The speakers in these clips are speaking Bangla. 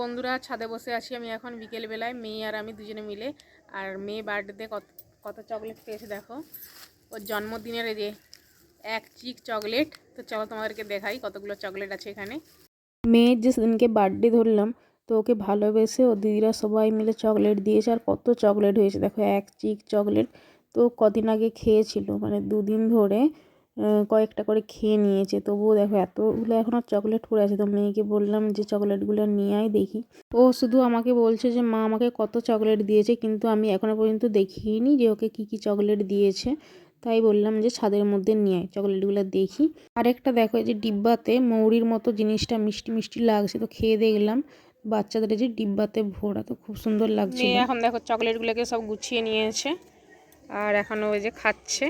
বন্ধুরা ছাদে বসে আছি আমি এখন বিকেলবেলায়, মেয়ে আর আমি দুজনে মিলে। আর মেয়ে বার্থডেতে কত কত চকলেট পেয়েছে দেখো। ওর জন্মদিনের এই যে এক চিক চকলেট তো চলো তোমাদেরকে দেখাই কতগুলো চকলেট আছে এখানে। মেয়ের যে সেদিনকে বার্থডে ধরলাম, তো ওকে ভালোবেসে ও দিদিরা সবাই মিলে চকলেট দিয়েছে। আর কত চকলেট হয়েছে দেখো, এক চিক চকলেট তো কদিন আগে খেয়েছিল মানে দুদিন ধরে কয়েকটা করে খেয়ে নিয়েছে। তবুও দেখো, এতগুলো এখনও চকলেট পড়ে আছে। তো মেয়েকে বললাম যে চকলেটগুলো নিয়ে আয় দেখি। ও শুধু আমাকে বলছে যে, মা আমাকে কত চকলেট দিয়েছে, কিন্তু আমি এখনও পর্যন্ত দেখিনি যে ওকে কী কী চকলেট দিয়েছে। তাই বললাম যে ছাদের মধ্যে নিয়ে আয় চকলেটগুলো দেখি। আরেকটা দেখো যে ডিব্বাতে মৌরির মতো জিনিসটা মিষ্টি মিষ্টি লাগছে। তো খেয়ে দেখলাম, বাচ্চাদের যে ডিব্বাতে ভরা, তো খুব সুন্দর লাগছে এখন দেখো চকলেটগুলোকে সব গুছিয়ে নিয়েছে। আর এখন ওই যে খাচ্ছে।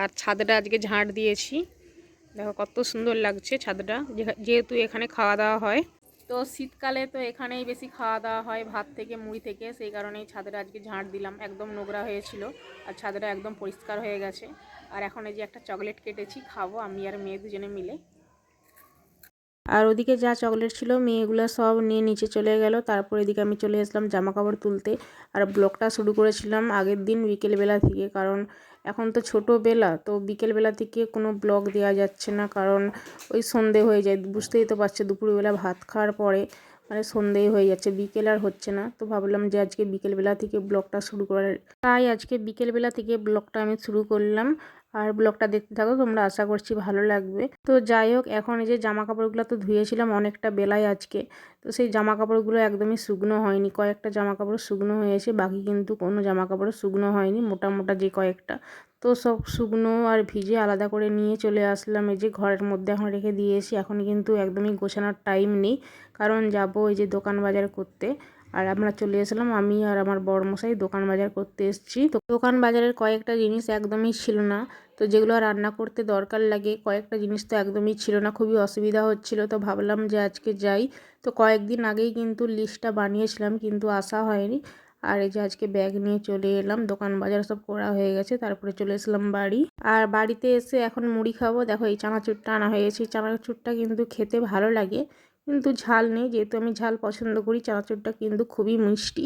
আর ছাদটা আজকে ঝাঁট দিয়েছি। দেখো কত সুন্দর লাগছে ছাদটা যেহেতু এখানে খাওয়া দাওয়া হয়। তো শীতকালে তো এখানেই বেশি খাওয়া দাওয়া হয়, ভাত থেকে, মুড়ি থেকে, সেই কারণেই ছাদটা আজকে ঝাঁট দিলাম। একদম নোংরা হয়েছিল আর ছাদটা একদম পরিষ্কার হয়ে গেছে। আর এখন এই যে একটা চকলেট কেটেছি, খাব আমি আর মেয়ে দুজনে মিলে। আর ওদিকে যা চকলেট ছিল মেয়েগুলো সব নিয়ে নিচে চলে গেল। তারপর এদিকে আমি চলে আসলাম জামা কাপড় তুলতে। আর ব্লগটা শুরু করেছিলাম আগের দিন বিকেলবেলা থেকে, কারণ এখন তো ছোটো বেলা, তো বিকেলবেলা থেকে কোনো ব্লগ দেওয়া যাচ্ছে না, কারণ ওই সন্ধে হয়ে যায়। বুঝতেই তো পারছে, দুপুরবেলা ভাত খাওয়ার পরে মানে সন্ধেই হয়ে যাচ্ছে, বিকেল আর হচ্ছে না। তো ভাবলাম যে আজকে বিকেলবেলা থেকে ব্লগটা শুরু করার, তাই আজকে বিকেলবেলা থেকে ব্লগটা আমি শুরু করলাম। আর ব্লগটা দেখতে থাকো, তোমরা আশা করছি ভালো লাগবে। তো যাই হোক, এখন এই যে জামা কাপড়গুলো তো ধুয়েছিলাম অনেকটা বেলায় আজকে। তো সেই জামা কাপড়গুলো একদমই শুকনো হয়নি, কয়েকটা জামা কাপড় শুকনো হয়েছে বাকি কিন্তু কোনো জামা কাপড় শুকনো হয়নি, মোটা মোটা যে কয়েকটা। তো সব শুকনো আর ভিজে আলাদা করে নিয়ে চলে আসলাম। এই যে ঘরের মধ্যে এখন রেখে দিয়েছি এখন কিন্তু একদমই গোছানোর টাইম নেই। কারণ যাব এই যে দোকান বাজার করতে। আর আমরা চলে এসলাম, আমি আর আমার বড়মশাই দোকান বাজার করতে এসেছি। তো দোকান বাজারের কয়েকটা জিনিস একদমই ছিল না। তো যেগুলো রান্না করতে দরকার লাগে, কয়েকটা জিনিস তো একদমই ছিল না। খুবই অসুবিধা হচ্ছিল, তো ভাবলাম যে আজকে যাই। তো কয়েকদিন আগেই কিন্তু লিস্টটা বানিয়েছিলাম, কিন্তু আসা হয়নি। আর এই যে আজকে ব্যাগ নিয়ে চলে এলাম, দোকান বাজার সব করা হয়ে গেছে, তারপরে চলে এসলাম বাড়ি। আর বাড়িতে এসে এখন মুড়ি খাব। দেখো এই চানাচুরটা আনা হয়েছে চানাচুরটা কিন্তু খেতে ভালো লাগে, কিন্তু ঝাল নেই। যেহেতু আমি ঝাল পছন্দ করি, চানাচুরটা কিন্তু খুবই মিষ্টি।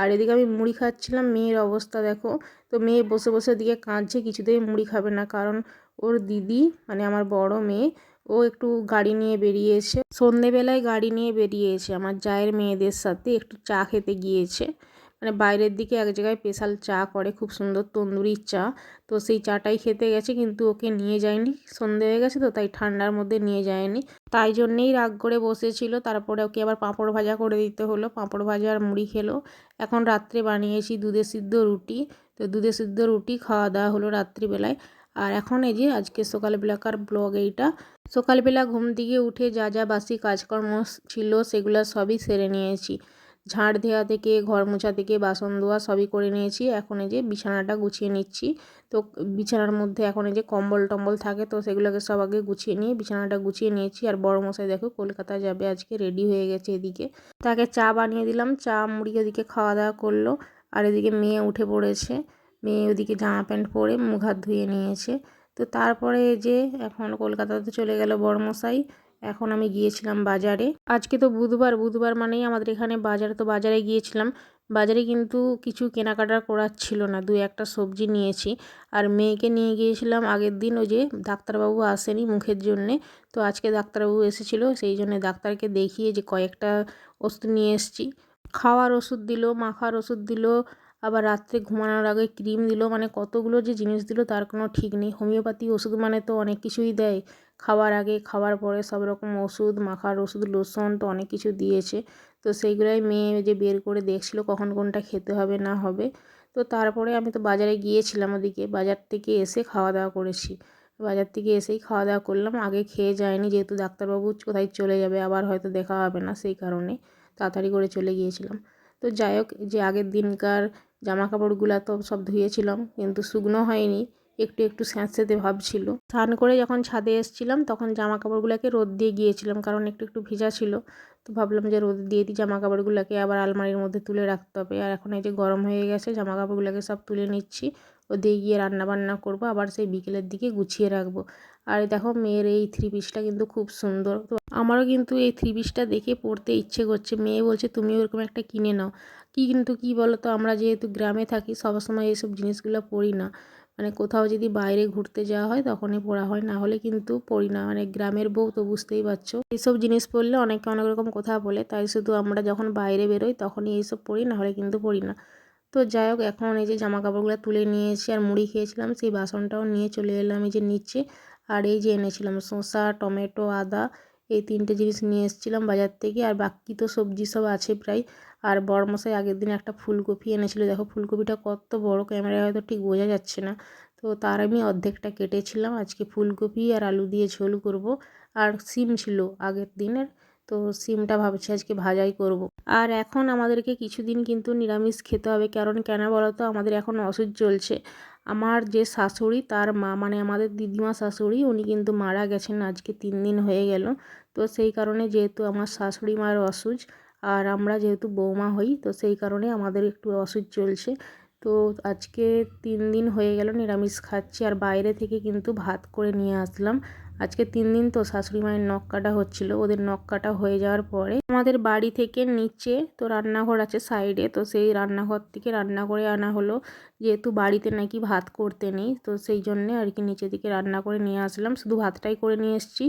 আর এদিকে আমি মুড়ি খাচ্ছিলাম, মেয়ের অবস্থা দেখো। তো মেয়ে বসে বসে দিকে কাঁদছে, কিছুতেই মুড়ি খাবে না, কারণ ওর দিদি মানে আমার বড় মেয়ে, ও একটু গাড়ি নিয়ে বেরিয়েছে সন্ধেবেলায় গাড়ি নিয়ে বেরিয়েছে আমার জায়ের মেয়েদের সাথে একটু চা খেতে গিয়েছে। মানে বাইরের দিকে এক জায়গায় স্পেশাল চা করে, খুব সুন্দর তন্দুরির চা। তো সেই চাটাই খেতে গেছে, কিন্তু ওকে নিয়ে যায়নি। সন্ধে হয়ে গেছে তো, তাই ঠান্ডার মধ্যে নিয়ে যায়নি। তাই জন্যেই রাগ করে বসেছিল। তারপরে ওকে আবার পাঁপড় ভাজা করে দিতে হলো। পাঁপড় ভাজা আর মুড়ি খেলো। এখন রাত্রে বানিয়েছি দুধে সিদ্ধ রুটি। তো দুধে সিদ্ধ রুটি খাওয়া দাওয়া হলো রাত্রিবেলায়। আর এখন এই যে আজকে সকালবেলাকার ব্লগ এইটা। সকালবেলা ঘুম থেকে উঠে যা যা বাসি কাজকর্ম ছিল, সেগুলো সবই সেরে নিয়েছি। ঝাড় দেওয়া থেকে, ঘর মোছা থেকে, বাসন ধোয়া সবই করে নিয়েছি। এখন এই যে বিছানাটা গুছিয়ে নিচ্ছি। তো বিছানার মধ্যে এখন এই যে কম্বল টম্বল থাকে, তো সেগুলোকে সব আগে গুছিয়ে নিয়ে বিছানাটা গুছিয়ে নিয়েছি। আর বড় মশাই দেখো কলকাতা যাবে আজকে, রেডি হয়ে গেছে এদিকে। তাকে চা বানিয়ে দিলাম, চা মুড়ি ওদিকে খাওয়া দাওয়া করল। আর এদিকে মেয়ে উঠে পড়েছে। মেয়ে ওদিকে জামা প্যান্ট পরে মুখ হাত ধুয়ে নিয়েছে। তো তারপরে যে এখন কলকাতাতে চলে গেল বড়মশাই এখন আমি গিয়েছিলাম বাজারে। আজকে তো বুধবার বুধবার মানেই আমাদের এখানে বাজার, তো বাজারে গিয়েছিলাম। বাজারে কিন্তু কিছু কেনাকাটা করার ছিল না দুই একটা সবজি নিয়েছি। আর মেয়েকে নিয়ে গিয়েছিলাম আগের দিন, ওই যে ডাক্তারবাবু আসেনি মুখের জন্যে, তো আজকে ডাক্তারবাবু এসেছিল, সেই জন্য ডাক্তারকে দেখিয়ে যে কয়েকটা ওষুধ নিয়ে এসেছি। খাওয়ার ওষুধ দিল, মাখার ওষুধ দিল, আবার রাত্রে ঘুমানোর আগে ক্রিম দিল মানে কতগুলো যে জিনিস দিল তার কোনো ঠিক নেই। হোমিওপ্যাথি ওষুধ মানে তো অনেক কিছুই দেয়। খাওয়ার আগে, খাওয়ার পরে সব রকম ওষুধ, মাখার ওষুধ লোশন তো অনেক কিছু দিয়েছে। তো সেইগুলোই মেয়ে যে বের করে দেখছিল কখন কোনটা খেতে হবে, না হবে। তো তারপরে আমি তো বাজারে গিয়েছিলাম ওদিকে, বাজার থেকে এসে খাওয়া দাওয়া করেছি। বাজার থেকে এসেই খাওয়া দাওয়া করলাম, আগে খেয়ে যায়নি, যেহেতু ডাক্তারবাবু কোথায় চলে যাবে, আবার হয়তো দেখা হবে না সেই কারণে তাড়াতাড়ি করে চলে গিয়েছিলাম। তো যাই হোক, যে আগের দিনকার জামা কাপড়গুলো তো সব ধুয়েছিলাম, কিন্তু শুকনো হয়নি। একটু একটু স্যাঁতস্যাঁতে ভাব ছিল স্নান করে যখন ছাদে এসছিলাম, তখন জামা কাপড়গুলোকে রোদ দিয়ে গিয়েছিলাম, কারণ একটু একটু ভিজা ছিল। তো ভাবলাম যে রোদ দিয়ে দিই জামা কাপড়গুলোকে আবার আলমারির মধ্যে তুলে রাখতে হবে। আর এখন এই যে গরম হয়ে গেছে জামা কাপড়গুলোকে সব তুলে নিচ্ছি। ও দিয়ে গিয়ে রান্না বান্না করব, আবার সেই বিকেলের দিকে গুছিয়ে রাখব। আর দেখো, মেয়ের এই থ্রি পিসটা কিন্তু খুব সুন্দর। তো আমারও কিন্তু এই থ্রি পিসটা দেখে পরতে ইচ্ছে করছে। মেয়ে বলছে, তুমিও ওরকম একটা কিনে নাও। কি কিন্তু কি বলো তো আমরা যেহেতু গ্রামে থাকি সবসময় এইসব জিনিসগুলো পরি না। মানে কোথাও যদি বাইরে ঘুরতে যাওয়া হয় তখনই পড়া হয়, না হলে কিন্তু পড়ি না। মানে গ্রামের বউ তো বুঝতেই পারছ। এইসব জিনিস পরলে অনেকে অনেক রকম কথা বলে, তাই শুধু আমরা যখন বাইরে বেরোই তখনই এইসব পরি না হলে কিন্তু পড়ি না। তো যাই হোক, এখন এই যে জামা কাপড়গুলো তুলে নিয়েছি আর মুড়ি খেয়েছিলাম, সেই বাসনটাও নিয়ে চলে এলাম এই যে নিচে। আর এই যে এনেছিলাম শসা, টমেটো, আদা, এই তিনটে জিনিস নিয়ে এসেছিলাম বাজার থেকে। আর বাকি তো সবজি সব আছে প্রায়। আর বড়মশাই আগের দিন একটা ফুলকপি এনেছিল। দেখো ফুলকপিটা কত বড়, ক্যামেরায় হয়তো ঠিক বোঝা যাচ্ছে না। তো তার আমি অর্ধেকটা কেটেছিলাম। আজকে ফুলকপি আর আলু দিয়ে ঝোল করব। আর সিম ছিল আগের দিনের, তো সিমটা ভাবছি আজকে ভাজাই করব। আর এখন আমাদেরকে কিছুদিন কিন্তু নিরামিষ খেতে হবে। কারণ কেন বলো তো আমাদের এখন অসুখ চলছে। আমার যে শাশুড়ি, তার মা মানে আমাদের দিদিমা শাশুড়ি, উনি কিন্তু মারা গেছেন আজকে তিন দিন হয়ে গেল। তো সেই কারণে যেহেতু আমার শাশুড়ি মার অসুখ আর আমরা যেহেতু বৌমা হই, তো সেই কারণে আমাদের একটু অসুখ চলছে। তো আজকে তিন দিন হয়ে গেল নিরামিষ খাচ্ছি আর বাইরে থেকে কিন্তু ভাত করে নিয়ে আসলাম। আজকে তিন দিন তো শাশুড়ি মায়ের নখ কাটা হচ্ছিল, ওদের নখ কাটা হয়ে যাওয়ার পরে আমাদের বাড়ি থেকে নিচে তো রান্নাঘর আছে সাইডে, তো সেই রান্নাঘর থেকে রান্না করে আনা হলো। যেহেতু বাড়িতে নাকি ভাত করতে নেই, তো সেই জন্যে আর কি নিচে থেকে রান্না করে নিয়ে আসলাম। শুধু ভাতটাই করে নিয়ে এসেছি।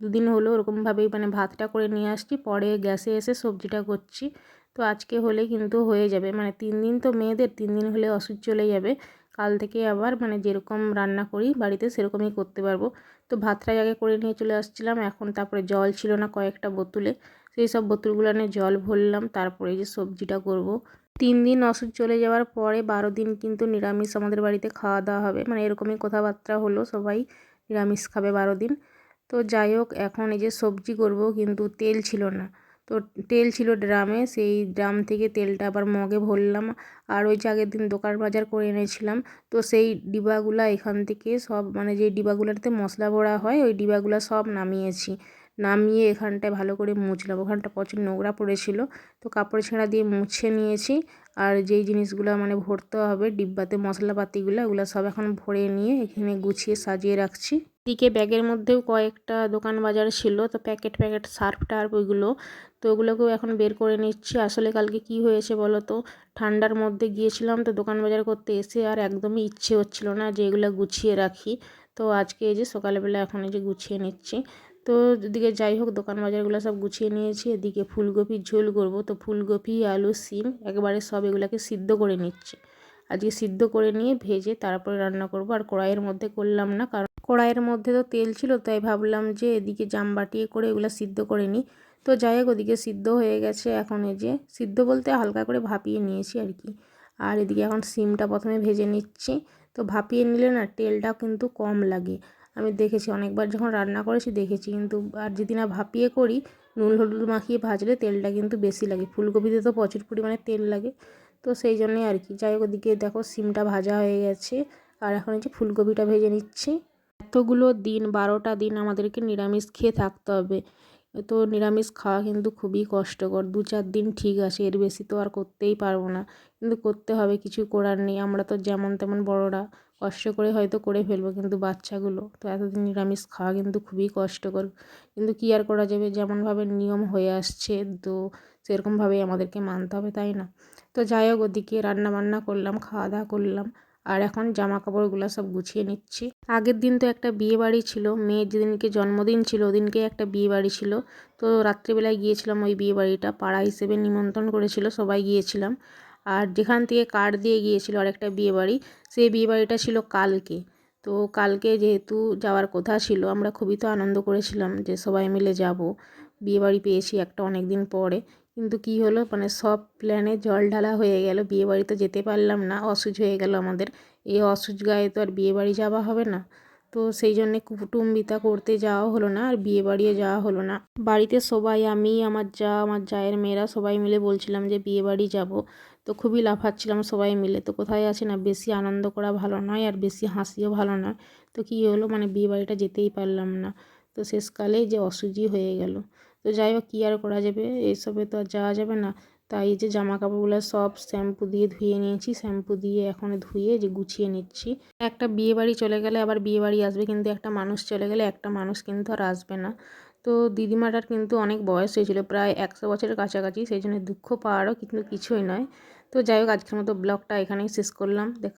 দুদিন হলো ওরকমভাবেই মানে ভাতটা করে নিয়ে আসছি, পরে গ্যাসে এসে সবজিটা করছি। তো আজকে হলে কিন্তু হয়ে যাবে মানে তিন দিন তো মেয়েদের, তিন দিন হলে অসুখ চলে যাবে। কাল থেকে আবার মানে যেরকম রান্না করি বাড়িতে সেরকমই করতে পারব। তো ভাতটা আগে করে নিয়ে চলে আসছিলাম, এখন তারপরে জল ছিল না কয়েকটা বোতলে। সেই সব বোতলগুলো নিয়ে জল ভরলাম, তারপরে যে সবজিটা করব। তিন দিন অসুখ চলে যাওয়ার পরে বারো দিন কিন্তু নিরামিষ আমাদের বাড়িতে খাওয়া দাওয়া হবে। মানে এরকমই কথাবার্তা হলো সবাই, নিরামিষ খাবে বারো দিন। তো যাই হোক, এখন এই যে সবজি করব, কিন্তু তেল ছিল না। তো তেল ছিল ড্রামে, সেই ড্রাম থেকে তেলটা আবার মগে ভরলাম। আর ওই যে আগের দিন দোকান বাজার করে এনেছিলাম, তো সেই ডিবাগুলা এখান থেকে সব মানে যে ডিবাগুলোতে মশলা ভরা হয়, ওই ডিবাগুলো সব নামিয়েছি। নামিয়ে এখানটায় ভালো করে মুছলাম। ওখানটা প্রচুর নোংরা পড়েছিল, তো কাপড় ছেঁড়া দিয়ে মুছে নিয়েছি। আর যেই জিনিসগুলো মানে ভরতে হবে, ডিব্বাতে মশলাপাতিগুলো, ওগুলো সব এখন ভরে নিয়ে এখানে গুছিয়ে সাজিয়ে রাখছি। দিকে ব্যাগের মধ্যেও কয়েকটা দোকান বাজার ছিল, তো প্যাকেট প্যাকেট সার্ফ টার্ফ ওইগুলো, তো ওগুলোকেও এখন বের করে নিচ্ছি। আসলে কালকে কি হয়েছে বলো তো? ঠান্ডার মধ্যে গিয়েছিলাম, তো দোকান বাজার করতে এসে আর একদমই ইচ্ছে হচ্ছিল না যে এগুলো গুছিয়ে রাখি। তো আজকে এই যে সকালবেলা এখন এই যে গুছিয়ে নিচ্ছি। তো এদিকে যাই হোক, দোকান বাজারগুলো সব গুছিয়ে নিয়েছি। এদিকে ফুলকপির ঝোল করব, তো ফুলকপি, আলু, সিম, একবারে সব এগুলোকে সিদ্ধ করে নিচ্ছি। আজকে সিদ্ধ করে নিয়ে ভেজে তারপরে রান্না করব। আর কড়াইয়ের মধ্যে করলাম না, কারণ কড়াইয়ের মধ্যে তো তেল ছিল, তাই ভাবলাম যে এদিকে জাম বাটিয়ে করে এগুলো সিদ্ধ করে নিই। তো যাই হোক, ওদিকে সিদ্ধ হয়ে গেছে। এখন এই যে সিদ্ধ বলতে হালকা করে ভাপিয়ে নিয়েছি আর কি। আর এদিকে এখন সিমটা প্রথমে ভেজে নিচ্ছি। তো ভাপিয়ে নিলে না তেলটা কিন্তু কম লাগে। আমি দেখেছি, অনেকবার যখন রান্না করেছি দেখেছি, কিন্তু আর যদি না ভাপিয়ে করি, নুন হলুদ মাখিয়ে ভাজলে তেলটা কিন্তু বেশি লাগে। ফুলকপিতে তো প্রচুর পরিমাণে তেল লাগে। তো সেই জন্যই আর কি। যাই হোক, ওদিকে দেখো সিমটা ভাজা হয়ে গেছে। আর এখন হচ্ছে ফুলকপিটা ভেজে নিচ্ছি। এতগুলো দিন, বারোটা দিন আমাদেরকে নিরামিষ খেয়ে থাকতে হবে। তো নিরামিষ খাওয়া কিন্তু খুবই কষ্টকর। দু চার দিন ঠিক আছে, এর বেশি তো আর করতেই পারব না। কিন্তু করতে হবে, কিছু করার নেই। আমরা তো যেমন তেমন বড়রা, কষ্ট করে হয়তো করে ফেলব কিন্তু বাচ্চাগুলো। তো এতদিন নিরামিষ খাওয়া কিন্তু খুবই কষ্টকর। কিন্তু কী আর করা যাবে? যেমনভাবে নিয়ম হয়ে আসছে, তো সেরকমভাবেই আমাদেরকে মানতে হবে, তাই না? তো যাই হোক, ওদিকে রান্না বান্না করলাম খাওয়া দাওয়া করলাম। আর এখন জামা কাপড়গুলো সব গুছিয়ে নিচ্ছি। আগের দিন তো একটা বিয়ে বাড়ি ছিল, মেয়ের যেদিনকে জন্মদিন ছিল ওদিনকে একটা বিয়ে বাড়ি ছিল। তো রাত্রিবেলায় গিয়েছিলাম ওই বিয়ে বাড়িটা পাড়া হিসেবে নিমন্ত্রণ করেছিল, সবাই গিয়েছিলাম। আর যেখান থেকে কার্ড দিয়ে গিয়েছিল আরেকটা বিয়ে বাড়ি সেই বিয়ে বাড়িটা ছিল কালকে। তো কালকে যেহেতু যাওয়ার কথা ছিল, আমরা খুবই তো আনন্দ করেছিলাম যে সবাই মিলে যাব। বিয়ে বাড়ি পেয়েছি একটা অনেক দিন পরে। কিন্তু কি হলো? মানে সব প্ল্যানে জল ঢালা হয়ে গেল, বিয়ে বাড়িতে যেতে পারলাম না অসুচ হয়ে গেল আমাদের। এই অসুচ গায়ে তো আর বিয়ে বাড়ি যাওয়া হবে না। তো সেই জন্যে কুটুম্বিতা করতে যাওয়া হলো না আর বিয়ে বাড়িও যাওয়া হলো না। বাড়িতে সবাই, আমি, আমার যা, আমার জায়ের মেয়েরা সবাই মিলে বলছিলাম যে বিয়ে বাড়ি যাব। তো খুবই লাফাচ্ছিলাম সবাই মিলে। তো কোথায় আছে না? বেশি আনন্দ করা ভালো নয় আর বেশি হাসিও ভালো নয়। তো কী হলো? মানে বিয়ে বাড়িটা যেতেই পারলাম না। তো শেষকালে যে অসুজি হয়ে গেল। তো যাই হোক, কী আর করা যাবে? এইসবে তো আর যাওয়া যাবে না। তাই যে জামা কাপড়গুলো সব শ্যাম্পু দিয়ে ধুয়ে নিয়েছি। শ্যাম্পু দিয়ে এখন ধুয়ে যে গুছিয়ে নিচ্ছি। একটা বিয়ে বাড়ি চলে গেলে আবার বিয়ে বাড়ি আসবে, কিন্তু একটা মানুষ চলে গেলে একটা মানুষ কিন্তু আর আসবে না। তো দিদিমাটার কিন্তু অনেক বয়স হয়েছিল, প্রায় একশো বছরের কাছাকাছি। সেই জন্য দুঃখ পাওয়ারও কিন্তু কিছুই নয়। তো যাই হোক, আজকের মতো ব্লগটা এখানেই শেষ করলাম। দেখ